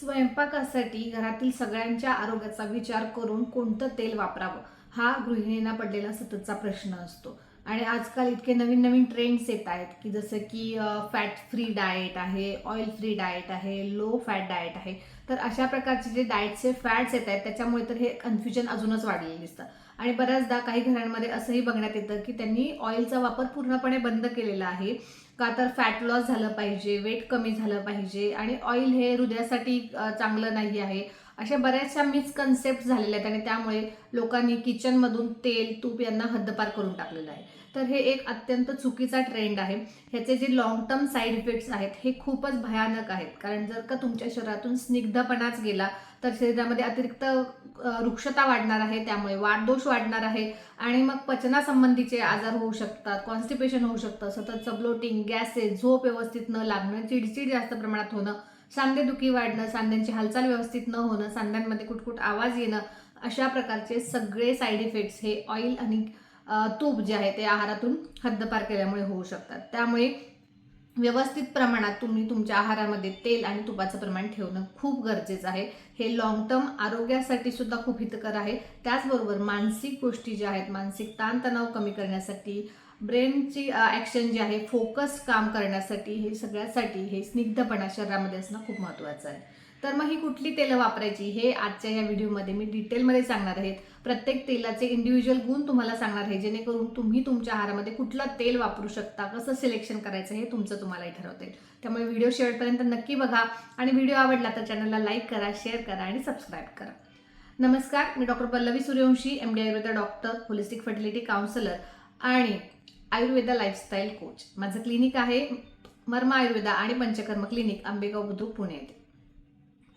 स्वयंपाकासाठी घरातील सगळ्यांच्या आरोग्याचा विचार करून कोणतं तेल वापरावं? हा गृहिणींना पडलेला सततचा प्रश्न असतो. आणि आजकाल इतके नवीन नवीन ट्रेंड्स येत आहेत की जसं की फॅट फ्री डाएट आहे ऑइल फ्री डाएट आहे लो फॅट डाएट आहे. तर अशा प्रकारचे जे डाएटचे फॅट्स येत आहेत त्याच्यामुळे तर हे कन्फ्युजन अजूनच वाढलेलं दिसतं. आणि बऱ्याचदा काही घरांमध्ये असंही बघण्यात येतं की त्यांनी ऑइलचा वापर पूर्णपणे बंद केलेला आहे. का तर फॅट लॉस झालं पाहिजे वेट कमी झालं पाहिजे आणि ऑइल हे हृदयासाठी चांगलं नाही आहे. अशा बऱ्याचशा मिसकन्सेप्ट झालेल्या आहेत आणि त्यामुळे लोकांनी किचनमधून तेल तूप यांना हद्दपार करून टाकलेलं आहे. तर हे एक अत्यंत चुकीचा ट्रेंड आहे. ह्याचे जे लॉंग टर्म साईड इफेक्ट्स आहेत हे खूपच भयानक आहेत. कारण जर का तुमच्या शरीरातून स्निग्धपणाच गेला तर शरीरामध्ये अतिरिक्त वृक्षता वाढणार आहे त्यामुळे वाढदोष वाढणार आहे आणि मग पचनासंबंधीचे आजार होऊ शकतात कॉन्स्टिपेशन होऊ शकतं सतत ब्लोटिंग गॅसेस झोप व्यवस्थित न लागणं चिडचिड जास्त प्रमाणात होणं सांधेदुखी वाढणं सांध्यांची हालचाल व्यवस्थित न होणं सांध्यांमध्ये कुटकुट आवाज येणं अशा प्रकारचे सगळे साईड इफेक्ट्स हे ऑइल आणि तूप जे आहे ते आहारातून हद्दपार केल्यामुळे होऊ शकतात. त्यामुळे व्यवस्थित प्रमाणात तुम्ही तुमच्या आहारामध्ये तेल आणि तुपाचं प्रमाण ठेवणं खूप गरजेचं आहे. हे लॉंग टर्म आरोग्यासाठी सुद्धा खूप हितकर आहे. त्याचबरोबर मानसिक गोष्टी ज्या आहेत मानसिक ताणतणाव कमी करण्यासाठी ब्रेनची ॲक्शन जी आहे फोकस काम करण्यासाठी हे सगळ्यासाठी हे स्निग्धपणा शरीरामध्ये असणं खूप महत्त्वाचं आहे. तर मग ही कुठली तेलं वापरायची? हे आजच्या या व्हिडिओमध्ये मी डिटेलमध्ये सांगणार आहे प्रत्येक तेलाचे इंडिव्हिज्युअल गुण तुम्हाला सांगणार आहे. जेणेकरून तुम्ही तुमच्या आहारामध्ये कुठलं तेल वापरू शकता कसं सिलेक्शन करायचं हे तुमचं तुम्हालाही ठरवता येईल. त्यामुळे व्हिडिओ शेवटपर्यंत नक्की बघा आणि व्हिडिओ आवडला तर चॅनलला लाईक करा शेअर करा आणि सबस्क्राईब करा. नमस्कार मी doctor Pallavi Suryavanshi M D Ayurveda doctor holistic fertility counsellor आणि आयुर्वेदा लाईफस्टाईल कोच माझं क्लिनिक आहे मर्मा आयुर्वेदा आणि पंचकर्म क्लिनिक आंबेगाव बुद्रुक पुणे येथे.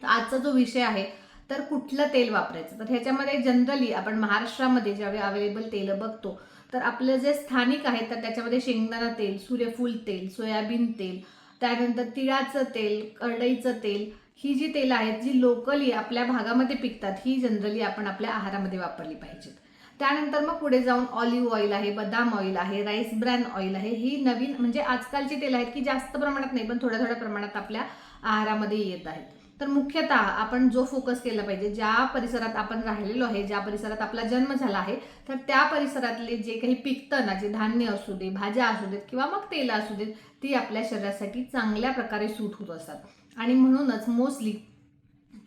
तर आजचा जो विषय आहे तर कुठलं तेल वापरायचं? तर ह्याच्यामध्ये जनरली आपण महाराष्ट्रामध्ये ज्यावेळी अवेलेबल तेलं बघतो तर आपलं जे स्थानिक आहे तर त्याच्यामध्ये शेंगदाणा तेल सूर्यफूल तेल सोयाबीन तेल त्यानंतर तिळाचं तेल करडईचं तेल ही जी तेलं आहेत जी लोकली आपल्या भागामध्ये पिकतात ही जनरली आपण आपल्या आहारामध्ये वापरली पाहिजेत. त्यानंतर मग पुढे जाऊन ऑलिव्ह ऑइल आहे बदाम ऑइल आहे राईस ब्रॅन ऑइल आहे ही नवीन म्हणजे आजकालची तेल आहेत की जास्त प्रमाणात नाही पण थोड्या थोड्या प्रमाणात आपल्या आहारामध्ये येत आहेत. तर मुख्यतः आपण जो फोकस केला पाहिजे ज्या परिसरात आपण राहिलेलो आहे ज्या परिसरात आपला जन्म झाला आहे तर त्या परिसरातले जे काही पिकतं ना जे धान्य असू दे भाज्या असू देत किंवा मग तेल असू देत ती आपल्या शरीरासाठी चांगल्या प्रकारे सूट होत असतात. आणि म्हणूनच मोस्टली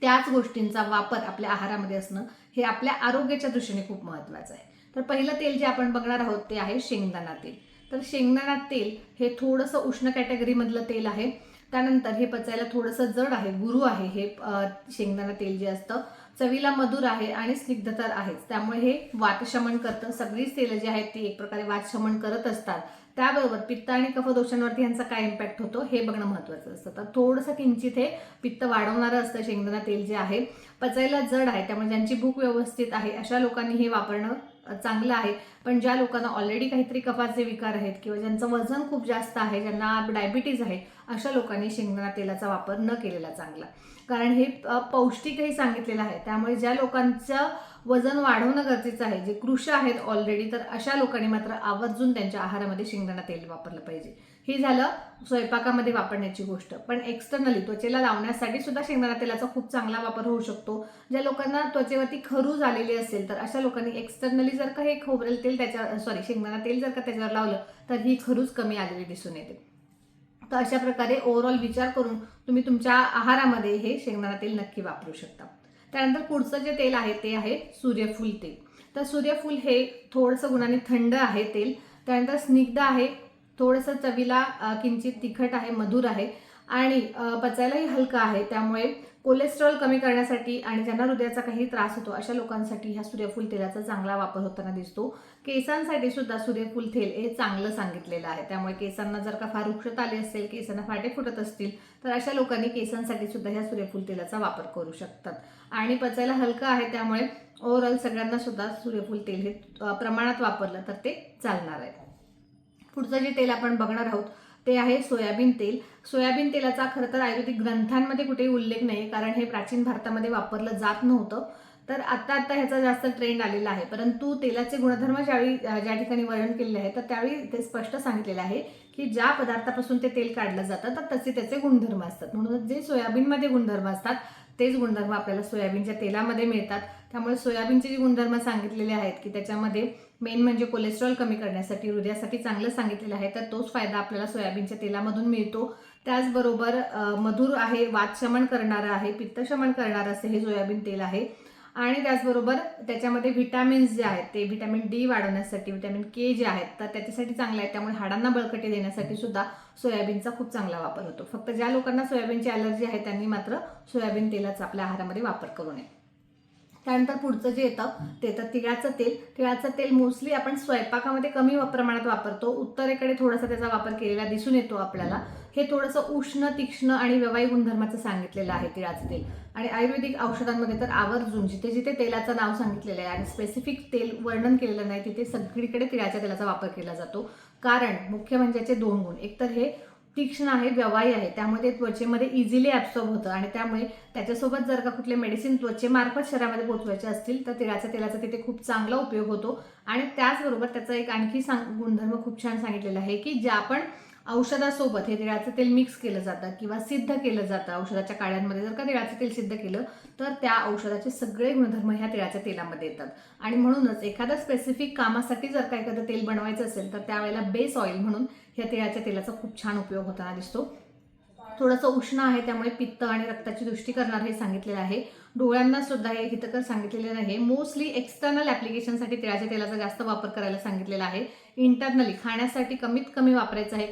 त्याच गोष्टींचा वापर आपल्या आहारामध्ये असणं हे आपल्या आरोग्याच्या दृष्टीने खूप महत्त्वाचं आहे. तर पहिलं तेल जे आपण बघणार आहोत ते आहे शेंगदाणा तेल. तर शेंगदाणा तेल हे थोडंसं उष्ण कॅटेगरीमधलं तेल आहे. त्यानंतर हे पचायला थोडंसं जड आहे गुरु आहे हे शेंगदाणा तेल जे असतं चवीला मधुर आहे आणि स्निग्धतर आहेच. त्यामुळे हे वातशमन करतं. सगळीच तेलं जी आहेत ती एक प्रकारे वातशमन करत असतात. त्याबरोबर पित्त आणि कफदोषांवरती ह्यांचा काय इम्पॅक्ट होतो हे बघणं महत्त्वाचं असतं. तर थोडंसं किंचित हे पित्त वाढवणारं असतं शेंगदाणा तेल जे आहे. पचायला जड आहे त्यामुळे ज्यांची भूक व्यवस्थित आहे अशा लोकांनी हे वापरणं चांगलं आहे. पण ज्या लोकांना ऑलरेडी काहीतरी कफाचे विकार आहेत किंवा ज्यांचं वजन खूप जास्त आहे ज्यांना डायबिटीज आहे अशा लोकांनी शेंगदाणा तेलाचा वापर न केलेला चांगला. कारण हे पौष्टिकही सांगितलेलं आहे. त्यामुळे ज्या लोकांचं वजन वाढवणं गरजेचं आहे जे कृष आहेत ऑलरेडी तर अशा लोकांनी मात्र आवर्जून त्यांच्या आहारामध्ये शेंगदाणा तेल वापरलं पाहिजे. हे झालं स्वयंपाकामध्ये वापरण्याची गोष्ट. पण एक्सटर्नली त्वचेला लावण्यासाठी सुद्धा शेंगदाणा तेलाचा खूप चांगला वापर होऊ शकतो. ज्या लोकांना त्वचेवरती खरू झालेली असेल तर अशा लोकांनी एक्सटर्नली जर का हे खोबरेल तेल त्याच्या सॉरी शेंगदाणा तेल जर का त्याच्यावर लावलं तर ही खरूच कमी आलेली दिसून येते. तर अशा प्रकारे ओव्हरऑल विचार करून तुम्ही तुमच्या आहारामध्ये हे शेंगदाणा तेल नक्की वापरू शकता. त्यानंतर पुढचं जे तेल आहे ते आहे सूर्यफूल तेल. तर सूर्यफूल हे थोडंसं गुणाने थंड आहे तेल. त्यानंतर स्निग्ध आहे थोडंसं चवीला किंचित तिखट आहे मधुर आहे आणि पचायलाही हलकं आहे. त्यामुळे कोलेस्ट्रॉल कमी करण्यासाठी आणि ज्यांना हृदयाचा काही त्रास होतो अशा लोकांसाठी ह्या सूर्यफूल तेलाचा चांगला वापर होताना दिसतो. केसांसाठी सुद्धा सूर्यफूल तेल हे चांगलं सांगितलेलं आहे. त्यामुळे केसांना जर का फार वृक्षत आली असेल केसांना फाटे फुटत असतील तर अशा लोकांनी केसांसाठी सुद्धा ह्या सूर्यफूल तेलाचा वापर करू शकतात. आणि पचायला हलकं आहे त्यामुळे ओव्हरऑल सगळ्यांना सुद्धा सूर्यफूल तेल हे प्रमाणात वापरलं तर ते चालणार आहे. पुढचं जे तेल आपण बघणार आहोत ते आहे सोयाबीन तेल. सोयाबीन तेलाचा खरं तर आयुर्वेदिक ग्रंथांमध्ये कुठेही उल्लेख नाही कारण हे प्राचीन भारतामध्ये वापरलं जात नव्हतं. तर आता आता ह्याचा जास्त ट्रेंड आलेला आहे. परंतु तेलाचे गुणधर्म ज्यावेळी ज्या ठिकाणी वर्णन केलेले आहे तर त्यावेळी ते स्पष्ट सांगितलेलं आहे की ज्या पदार्थापासून ते तेल काढलं जातं तर तसे त्याचे गुणधर्म असतात. म्हणून जे सोयाबीनमध्ये गुणधर्म असतात तेच गुणधर्म आपल्याला सोयाबीनच्या तेलामध्ये मिळतात. त्यामुळे सोयाबीनचे जे गुणधर्म सांगितलेले आहेत की त्याच्यामध्ये मेन म्हणजे कोलेस्ट्रॉल कमी करण्यासाठी हृदयासाठी चांगलं सांगितलेलं आहे तर तोच फायदा आपल्याला सोयाबीनच्या तेलामधून मिळतो. त्याचबरोबर मधुर आहे वातशमन करणारं आहे पित्तशमन करणारं असे हे सोयाबीन तेल आहे. आणि त्याचबरोबर त्याच्यामध्ये व्हिटॅमिन्स जे आहेत ते व्हिटॅमिन डी वाढवण्यासाठी व्हिटॅमिन के जे आहेत तर त्याच्यासाठी चांगलं आहे. त्यामुळे हाडांना बळकटी देण्यासाठी सुद्धा सोयाबीनचा खूप चांगला वापर होतो. फक्त ज्या लोकांना सोयाबीनची अलर्जी आहे त्यांनी मात्र सोयाबीन तेलाचा आपल्या आहारामध्ये वापर करू नये. त्यानंतर पुढचं जे येतं ते तर तिळाचं तेल. तिळाचं तेल मोस्टली आपण स्वयंपाकामध्ये कमी प्रमाणात वापरतो. उत्तरेकडे थोडासा त्याचा वापर केलेला दिसून येतो आपल्याला. हे थोडंसं उष्ण तीक्ष्ण आणि व्यवहारी गुणधर्माचं सांगितलेलं आहे तिळाचं तेल. आणि आयुर्वेदिक औषधांमध्ये तर आवर्जून जिथे जिथे तेलाचं नाव सांगितलेलं आहे आणि स्पेसिफिक तेल वर्णन केलेलं नाही तिथे सगळीकडे तिळाच्या तेलाचा वापर केला जातो. कारण मुख्य म्हणजे याचे दोन गुण. एक तर हे तीक्ष्ण आहे व्यवाही आहे. त्यामध्ये त्वचेमध्ये इझिली ॲब्सॉर्ब होतं आणि त्यामुळे त्याच्यासोबत जर का कुठले मेडिसिन त्वचेमार्फत शरीरामध्ये पोचवायचे असतील तर तिळाच्या तेलाचा तिथे खूप चांगला उपयोग होतो. आणि त्याचबरोबर त्याचा एक आणखी सांग गुणधर्म खूप छान सांगितलेला आहे की ज्या आपण औषधासोबत हे तिळाचं तेल मिक्स केलं जातं किंवा सिद्ध केलं जातं. औषधाच्या काळ्यांमध्ये जर का तिळाचं तेल सिद्ध केलं तर त्या औषधाचे सगळे गुणधर्म ह्या तिळाच्या तेलामध्ये येतात. आणि म्हणूनच एखाद्या स्पेसिफिक कामासाठी जर का एखादं तेल बनवायचं असेल तर त्यावेळेला बेस ऑइल म्हणून ह्या तिळाच्या तेलाचा खूप छान उपयोग होताना दिसतो. थोडंसं उष्ण आहे त्यामुळे पित्त आणि रक्ताची दृष्टी करणार हे सांगितलेलं आहे. डोळ्यांना सुद्धा हे हितकर सांगितलेलं नाही. मोस्टली एक्सटर्नल ॲप्लिकेशनसाठी तिळाच्या तेलाचा जास्त वापर करायला सांगितलेला आहे. इंटरनली खाण्यासाठी कमीत कमी वापरायचं आहे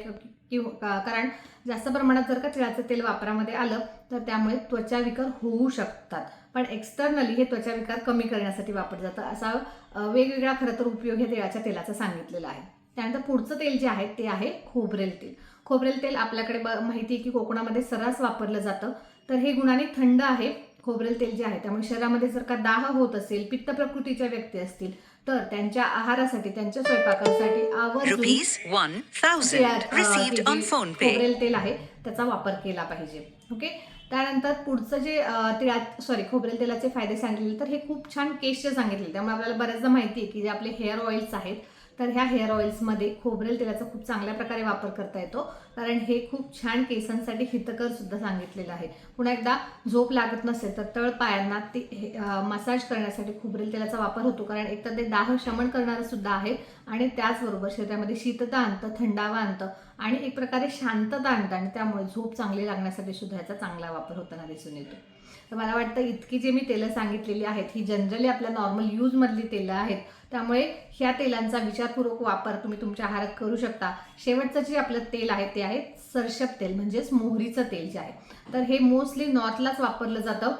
किंवा कारण जास्त प्रमाणात जर का तिळाचं तेल वापरामध्ये आलं तर त्यामुळे त्वचा विकार होऊ शकतात. पण एक्सटर्नली हे त्वचा विकार कमी करण्यासाठी वापरलं जातं. असा वेगवेगळा खरं तर उपयोग हे तिळाच्या तेलाचा सांगितलेला आहे. त्यानंतर पुढचं तेल जे आहे ते आहे खोबरेल तेल. खोबरेल तेल आपल्याकडे ब माहिती आहे की कोकणामध्ये सर्रास वापरलं जातं. तर हे गुणाने थंड आहे खोबरेल तेल जे आहे त्यामुळे शरीरामध्ये जर का दाह होत असेल पित्त प्रकृतीच्या व्यक्ती असतील तर त्यांच्या आहारासाठी त्यांच्या स्वयंपाकासाठी आवर्जून Rupees 1000 त्यात, अ, received on जे phone pay. खोबरेल तेल आहे त्याचा वापर केला पाहिजे. ओके त्यानंतर पुढचं जे अ, तिळात सॉरी खोबरेल तेलाचे फायदे सांगितले तर हे खूप छान केसचे सांगितले. त्यामुळे आपल्याला बऱ्याचदा माहिती आहे की जे आपले हेअर ऑइल्स आहेत तर ह्या हेअर ऑइल्समध्ये खोबरेल तेलाचा खूप चांगल्या प्रकारे वापर करता येतो. कारण हे खूप छान केसांसाठी हितकर सुद्धा सांगितलेलं आहे. पुन्हा एकदा झोप लागत नसेल तर तळ पायांना ते मसाज करण्यासाठी खोबरेल तेलाचा वापर होतो. कारण एक तर ते दाह शमन करणारं सुद्धा आहे आणि त्याचबरोबर शरीरामध्ये शीतता आणतं थंडावा आणतं आणि एक प्रकारे शांतता आणतं आणि त्यामुळे झोप चांगली लागण्यासाठी सुद्धा याचा चांगला वापर होताना दिसून येतो. तर मला वाटतं इतकी जे मी तेलं सांगितलेली आहेत ही जनरली आपल्या नॉर्मल यूजमधली तेलं आहेत त्यामुळे ह्या तेलांचा विचारपूर्वक वापर तुम्ही तुमच्या आहारात करू शकता. शेवटचं जे आपलं तेल आहे ते आहे सरसप तेल म्हणजेच मोहरीचं तेल जे आहे. तर हे मोस्टली नॉर्थलाच वापरलं जातं.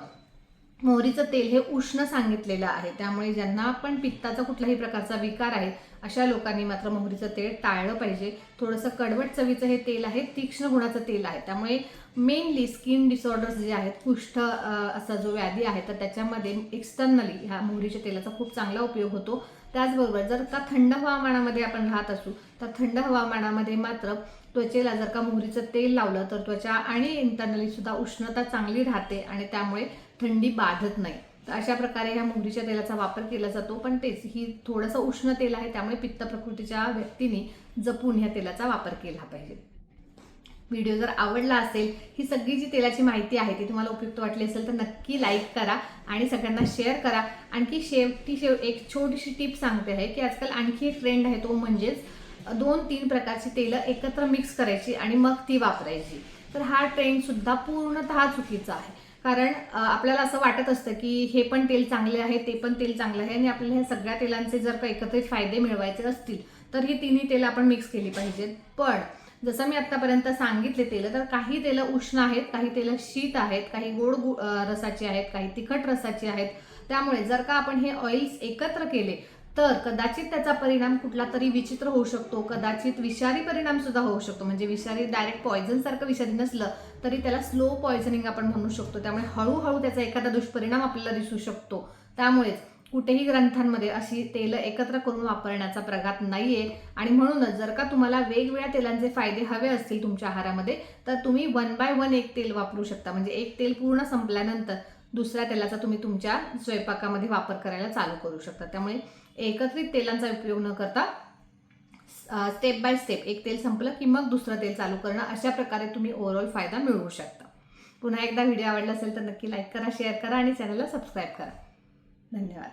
मोहरीचं तेल हे उष्ण सांगितलेलं आहे. त्यामुळे ज्यांना पण पित्ताचा कुठल्याही प्रकारचा विकार आहे अशा लोकांनी मात्र मोहरीचं तेल टाळलं पाहिजे. थोडंसं कडवट चवीचं हे तेल आहे तीक्ष्ण गुणाचं तेल आहे. त्यामुळे मेनली स्किन डिसऑर्डर्स जे आहेत कुष्ठ असा जो व्याधी आहे तर त्याच्यामध्ये एक्सटर्नली ह्या मोहरीच्या तेलाचा खूप चांगला उपयोग होतो. त्याचबरोबर जर का थंड हवामानामध्ये आपण राहत असू तर थंड हवामानामध्ये मात्र त्वचेला जर का मोहरीचं तेल लावलं तर त्वचा आणि इंटरनली सुद्धा उष्णता चांगली राहते आणि त्यामुळे थंडी बाधत नाही. तर अशा प्रकारे ह्या मोहरीच्या तेलाचा वापर केला जातो. पण तेच ही थोडंसं उष्ण तेल आहे त्यामुळे पित्त प्रकृतीच्या व्यक्तीने जपून ह्या तेलाचा वापर केला पाहिजे. व्हिडिओ जर आवडला असेल ही सगळी जी तेलाची माहिती आहे ती तुम्हाला उपयुक्त वाटली असेल तर नक्की लाईक करा आणि सगळ्यांना शेअर करा. आणखी शेवटी शेव एक छोटीशी टिप सांगते आहे की आजकाल आणखी एक ट्रेंड आहे तो म्हणजेच दोन तीन प्रकारची तेलं एकत्र मिक्स करायची आणि मग ती वापरायची. तर हा ट्रेंड सुद्धा पूर्णतः चुकीचा आहे. कारण आपल्याला असं वाटत असतं की हे पण तेल चांगले आहे ते पण तेल चांगलं आहे आणि आपल्याला ह्या सगळ्या तेलांचे जर का एकत्रित फायदे मिळवायचे असतील तर ही तिन्ही तेलं आपण मिक्स केली पाहिजेत. पण जसं मी आत्तापर्यंत सांगितले तेलं तर काही तेलं उष्ण आहेत काही तेलं शीत आहेत काही गोड रसाची आहेत काही तिखट रसाची आहेत. त्यामुळे जर का आपण हे ऑइल्स एकत्र केले तर कदाचित त्याचा परिणाम कुठला तरी विचित्र होऊ शकतो. कदाचित विषारी परिणाम सुद्धा होऊ शकतो. म्हणजे विषारी डायरेक्ट पॉयझन सारखं विषारी नसलं तरी त्याला स्लो पॉयझनिंग आपण म्हणू शकतो. त्यामुळे हळूहळू त्याचा एखादा दुष्परिणाम आपल्याला दिसू शकतो. त्यामुळेच कुठेही ग्रंथांमध्ये अशी तेलं एकत्र करून वापरण्याचा प्रघात नाहीये. आणि म्हणूनच जर का तुम्हाला वेगवेगळ्या तेलांचे फायदे हवे असतील तुमच्या आहारामध्ये तर तुम्ही वन बाय वन एक तेल वापरू शकता. म्हणजे एक तेल पूर्ण संपल्यानंतर दुसऱ्या तेलाचा तुम्ही तुमच्या स्वयंपाकामध्ये वापर करायला चालू करू शकता. त्यामुळे एकत्रित तेलांचा उपयोग न करता स्टेप बाय स्टेप एक तेल संपलं की मग दुसरं तेल चालू करणं अशा प्रकारे तुम्ही ओव्हरऑल फायदा मिळवू शकता. पुन्हा एकदा व्हिडिओ आवडला असेल तर नक्की लाईक करा शेअर करा आणि चॅनलला सबस्क्राईब करा. धन्यवाद.